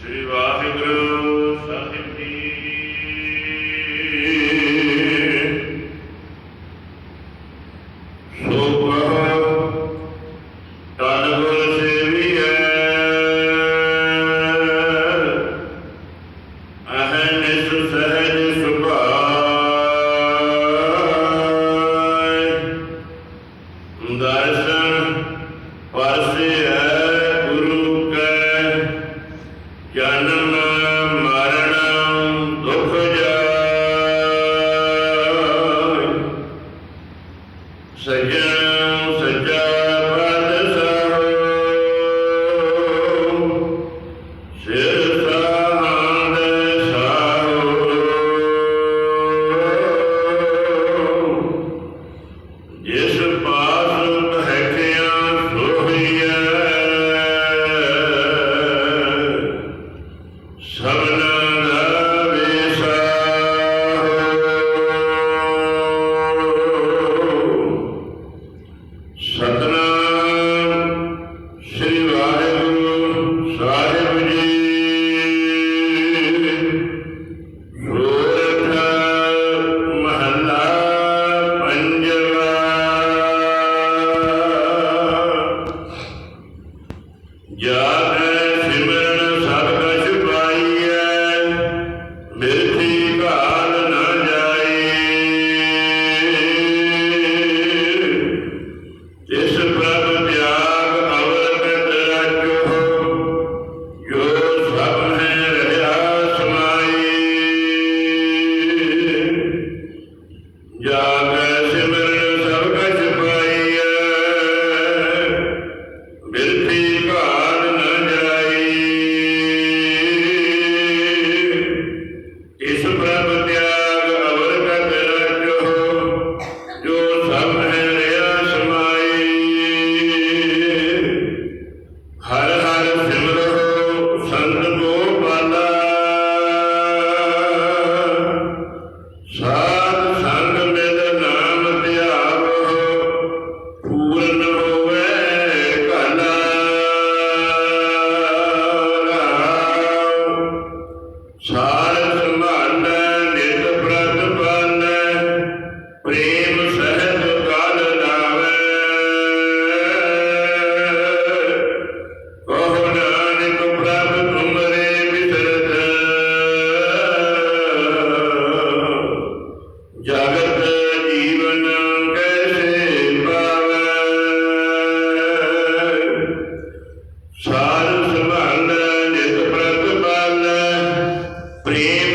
ਸ੍ਰੀ ਵਾਹਿਗੁਰੂ ਸਾਹਿਬ ਜੀ। ਸੋਭਾ ਤਨ ਗੁਰ ਸੇਵੀਐ। ਅਹਨ ਨਿਸੁ ਸਹਿਜ ਸੁਭਾਇ। ਦਰਸ਼ਨ ਪਰਸੇ ਹੈ Say yes, say yes. ਜਾਗੈ ਸਿਮਰਨ ਸਭ ਕਛ ਪਾਈਐ। ਬਿਰਖ प्रेम